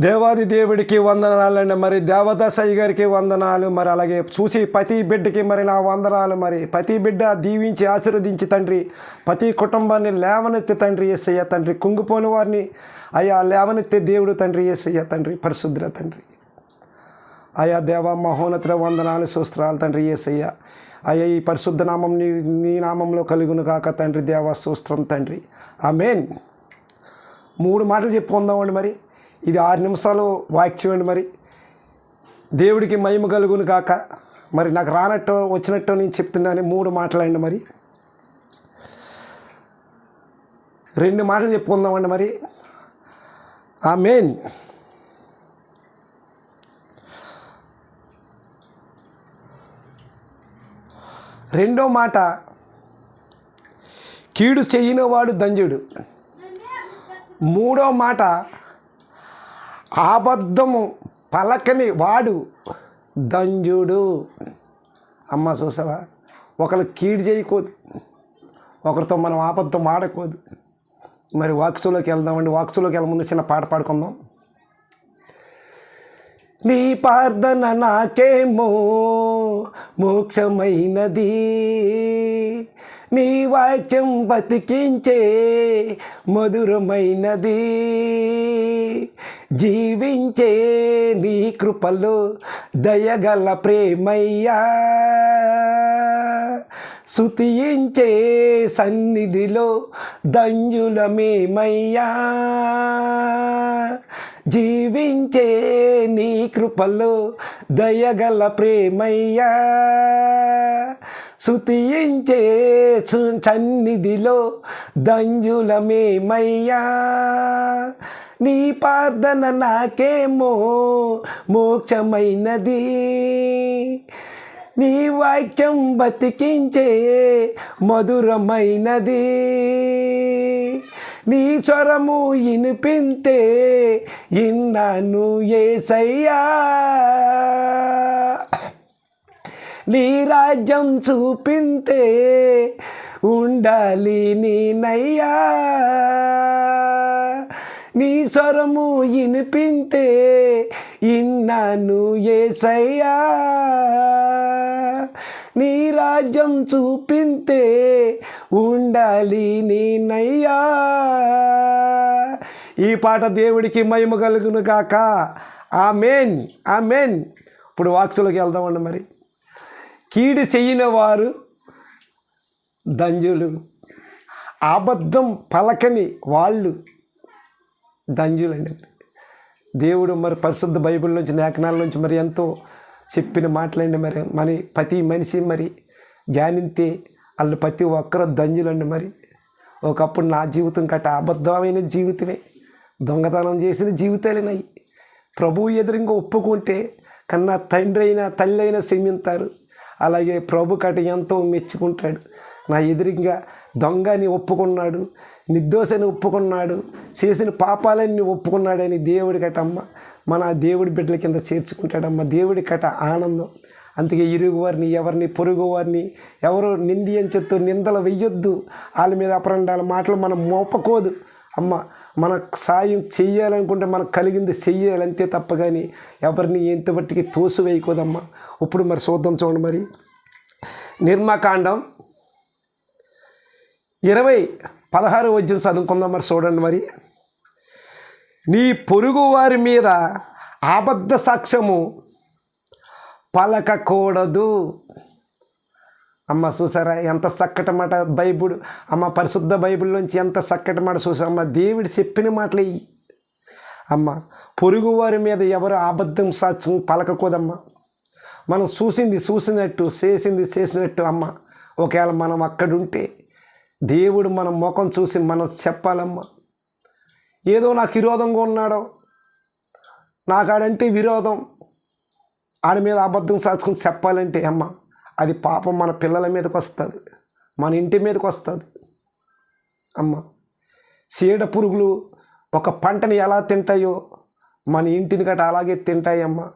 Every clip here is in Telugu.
దేవాది దేవుడికి వందనాలండి. మరి దేవదాసయ్య గారికి వందనాలు. మరి అలాగే చూసి ప్రతి బిడ్డకి మరి నా వందనాలు. మరి ప్రతి బిడ్డ దీవించి ఆశీర్వదించి తండ్రి ప్రతి కుటుంబాన్ని లేవనెత్తి తండ్రి ఏసయ్య తండ్రి. కుంగిపోని వారిని అయ్యా లేవనెత్తే దేవుడు తండ్రి ఏసయ్య తండ్రి పరిశుద్ర తండ్రి. అయా దేవ మహోన్నతుల వందనాలు సూస్త్రాలు తండ్రి ఏసయ్య. అయ్యా ఈ పరిశుద్ధ నామం నీ నీ నామంలో కలుగును కాక తండ్రి దేవ సూస్త్రం తండ్రి. ఆ మెయిన్ మూడు మాటలు చెప్పుకుందామండి మరి. ఇది ఆరు నిమిషాలు వాక్ చేయండి మరి. దేవుడికి మహిమ కలుగును కాక మరి నాకు రానట్టు వచ్చినట్టు నేను చెప్తున్నాను మూడు మాటలండి మరి. రెండు మాటలు చెప్పుకుందామండి మరి. ఆ మెయిన్ రెండో మాట కీడు చెయ్యినవాడు దంజుడు. మూడో మాట అబద్ధము పలకని వాడు దంజుడు. అమ్మ చూసావా? ఒకరు కీడు చేయకూడదు. ఒకరితో మనం అబద్ధం ఆడకూడదు మరి వాక్సులోకి వెళ్దామండి. వాక్సులోకి వెళ్ళ ముందు చిన్న పాట పాడుకుందాం. నీ ప్రార్థన నాకేమో మోక్షమైనది. నీ వాక్యం బతికించే మధురమైనది. జీవించే నీ కృపలో దయగల ప్రేమయ్యా. సుతియించే సన్నిధిలో దంజులమేమయ్యా జీవించే నీ కృపలో దయగల ప్రేమయ్యా. సుతియించే సు- సన్నిధిలో దంజులమేమయ్యా నీ ప్రార్థన నాకేమో మోక్షమైనది. నీ వాక్యం బతికించే మధురమైనది. నీ స్వరము ఇనిపింతే ఇన్నాను ఏసయ్యా. నీ రాజ్యం చూపింతే ఉండాలి నేనయ్యా. నీ స్వరము ఇనిపింతే ఇన్నాను ఏసయ్యా. నీ రాజ్యం చూపింతే ఉండాలి నేనయ్యా. ఈ పాట దేవుడికి మహిమ కలుగును కాక ఆ మెన్ ఇప్పుడు వాక్సులోకి వెళ్దామండి మరి. కీడు చెయ్యిన వారు దంజులు అబద్ధం పలకని వాళ్ళు దంజులండి. దేవుడు మరి పరిశుద్ధ బైబిల్ నుంచి లేఖనాల నుంచి మరి ఎంతో చెప్పిన మాటలండి మరి. మరి ప్రతి మనిషి మరి జ్ఞానింతే వాళ్ళు ప్రతి ఒక్కరు దంజులండి మరి. ఒకప్పుడు నా జీవితం కట్ట అబద్ధమైన జీవితమే. దొంగతనం చేసిన జీవితాలేనాయి ప్రభువు ఎదురుగా ఒప్పుకుంటే కన్నా తండ్రి అయినా తల్లి అయినా క్షమింతారు. అలాగే ప్రభు కట ఎంతో మెచ్చుకుంటాడు. నా ఎదురుగా దొంగని ఒప్పుకున్నాడు. నిర్దోషని ఒప్పుకున్నాడు చేసిన పాపాలన్నీ ఒప్పుకున్నాడని దేవుడి కట అమ్మ మన దేవుడి బిడ్డల కింద చేర్చుకుంటాడమ్మ. దేవుడి కట ఆనందం. అందుకే ఇరుగువారిని ఎవరిని పొరుగు వారిని ఎవరు నింది అని చెప్తూ నిందలు వెయ్యొద్దు. వాళ్ళ మీద అపరండాల మాటలు మనం మోపకూడదు. అమ్మ మనకు సాయం చెయ్యాలనుకుంటే మనకు కలిగింది చెయ్యాలంతే తప్ప కానీ ఎవరిని ఎంత బట్టికి తోసు ఇప్పుడు మరి చూద్దాం చూడండి మరి. నిర్మాకాండం ఇరవై పదహారు వద్యం చదువుకుందాం మరి చూడండి మరి. నీ పొరుగు వారి మీద అబద్ధ సాక్ష్యము పలకకూడదు. అమ్మ చూసారా ఎంత చక్కటి మాట బైబుల్ అమ్మ పరిశుద్ధ బైబిల్లోంచి ఎంత చక్కటి మాట చూసా అమ్మ దేవుడు చెప్పిన మాటలు. అమ్మ పొరుగు వారి మీద ఎవరు అబద్ధం సాక్ష్యం పలకకూడదమ్మా. మనం చూసింది చూసినట్టు చేసింది చేసినట్టు అమ్మ. ఒకవేళ మనం అక్కడుంటే దేవుడు మన ముఖం చూసి మనం చెప్పాలమ్మా. ఏదో నాకు విరోధంగా ఉన్నాడో నాకాడంటే విరోధం. ఆడి మీద అబద్ధం సాచుకుని చెప్పాలంటే అమ్మ అది పాపం మన పిల్లల మీదకి వస్తుంది మన ఇంటి మీదకి వస్తుంది. అమ్మ చీడ పురుగులు ఒక పంటని ఎలా తింటాయో మన ఇంటిని గట్రా అలాగే తింటాయి అమ్మ.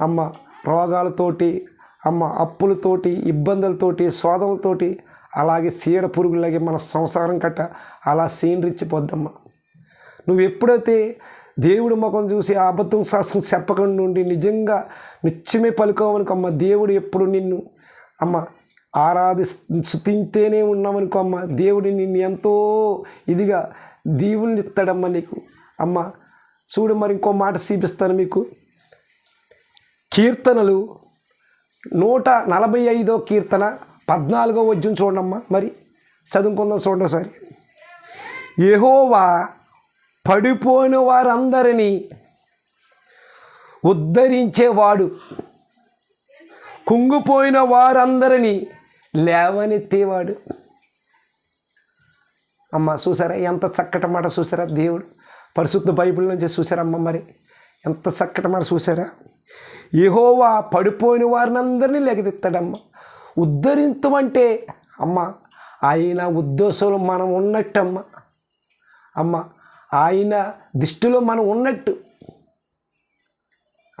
అమ్మ రోగాలతోటి అమ్మ అప్పులతోటి ఇబ్బందులతోటి స్వాదములతోటి అలాగే చీడ పురుగులాగే మన సంసారం కట్ట అలా సీనరిచ్చిపోద్దమ్మా నువ్వు ఎప్పుడైతే దేవుడు ముఖం చూసి అబద్ధం శాస్త్రం చెప్పకుండా ఉండి నిజంగా నిత్యమే పలుకోవనుకో అమ్మ దేవుడు ఎప్పుడు నిన్ను అమ్మ ఆరాధి స్థుతింతేనే ఉన్నామనుకో అమ్మ దేవుడు నిన్ను ఎంతో ఇదిగా దీవుల్ని ఇస్తాడమ్మ నీకు. అమ్మ చూడు మరి ఇంకో మాట చూపిస్తాను మీకు. కీర్తనలు నూట నలభై ఐదో కీర్తన పద్నాలుగో వద్యం చూడమ్మా మరి చదువుకుందాం చూడండి ఒకసారి. యహోవా పడిపోయిన వారందరినీ ఉద్ధరించేవాడు. కుంగిపోయిన వారందరినీ లేవనెత్తేవాడు. అమ్మ చూసారా ఎంత చక్కటి మాట చూసారా దేవుడు? పరిశుద్ధ బైబిల్ నుంచి చూసారమ్మ మరి. ఎంత చక్కటి మాట చూసారా? యహోవా పడిపోయిన వారిని అందరినీ లెగదెత్తాడమ్మ ఉద్ధరించమంటే అమ్మ ఆయన ఉద్దేశంలో మనం ఉన్నట్టమ్మ. అమ్మ ఆయన దృష్టిలో మనం ఉన్నట్టు.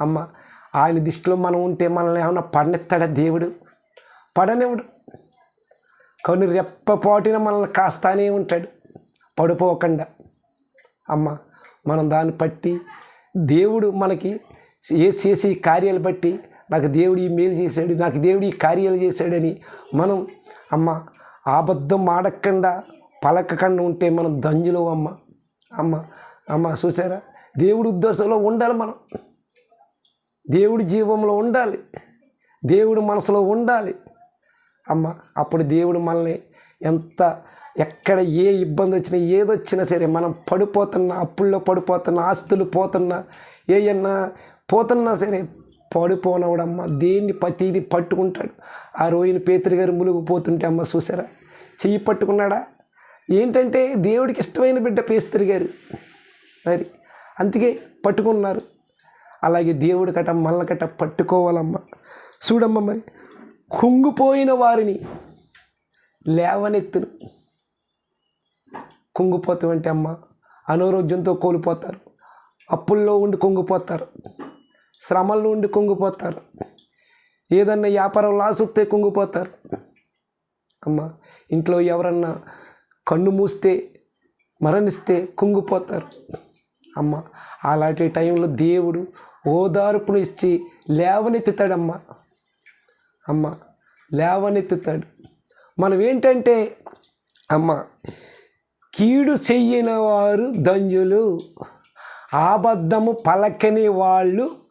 అమ్మ ఆయన దృష్టిలో మనం ఉంటే మనల్ని ఏమన్నా పడనెత్తాడా దేవుడు? పడనివ్వడు. కను రెప్పపాటిన మనల్ని కాస్తానే ఉంటాడు. పడిపోకుండా. అమ్మ మనం దాన్ని బట్టి దేవుడు మనకి ఏ చేసే కార్యాలు బట్టి నాకు దేవుడు ఈ మేలు చేశాడు నాకు దేవుడు ఈ కార్యాలు చేశాడని మనం అమ్మ అబద్ధం ఆడకుండా పలకకుండా ఉంటే మనం దంజులు అమ్మ. అమ్మ అమ్మ చూసారా? దేవుడి ఉద్దేశంలో ఉండాలి మనం. దేవుడి జీవంలో ఉండాలి. దేవుడు మనసులో ఉండాలి. అమ్మ అప్పుడు దేవుడు మనల్ని ఎంత ఎక్కడ ఏ ఇబ్బంది వచ్చినా ఏదొచ్చినా సరే మనం పడిపోతున్నా అప్పుల్లో పడిపోతున్నా ఆస్తులు పోతున్నా ఏయన్నా పోతున్నా సరే పడిపోనవడమ్మ. దేన్ని ప్రతిదీ పట్టుకుంటాడు. ఆ రోజున పేతురు గారు మునిగిపోతుంటే అమ్మ చూసారా చెయ్యి పట్టుకున్నాడా? ఏంటంటే దేవుడికి ఇష్టమైన బిడ్డ పేస్తురి గారు. మరి అందుకే పట్టుకున్నారు. అలాగే దేవుడి కట మళ్ళ కట పట్టుకోవాలమ్మా. చూడమ్మ మరి కుంగిపోయిన వారిని లేవనెత్తును. కుంగిపోతామంటే అమ్మ అనారోగ్యంతో కోల్పోతారు. అప్పుల్లో ఉండి కుంగిపోతారు. శ్రమల్లో ఉండి కుంగిపోతారు. ఏదన్నా వ్యాపారం లాస్ వస్తే కుంగిపోతారు. అమ్మ ఇంట్లో ఎవరన్నా కన్ను మూస్తే మరణిస్తే కుంగిపోతారు. అమ్మ అలాంటి టైంలో దేవుడు ఓదార్పును ఇచ్చి లేవనెత్తుతాడమ్మ. అమ్మ లేవనెత్తుతాడు. మనం ఏంటంటే అమ్మ కీడు చెయ్యని వారు దంజులు ఆబద్ధము పలకని వాళ్ళు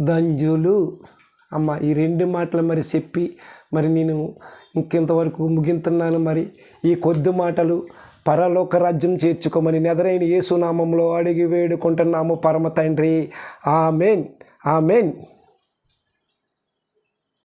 దంజులు. అమ్మ ఈ రెండు మాటలు మరి చెప్పి మరి నేను ఇంకెంతవరకు ముగింతున్నాను మరి? ఈ కొద్ది మాటలు పరలోక రాజ్యం చేర్చుకోమని నెదరైన యేసునామంలో అడిగి వేడుకుంటున్నాము పరమ తండ్రి. ఆమెన్. ఆమెన్.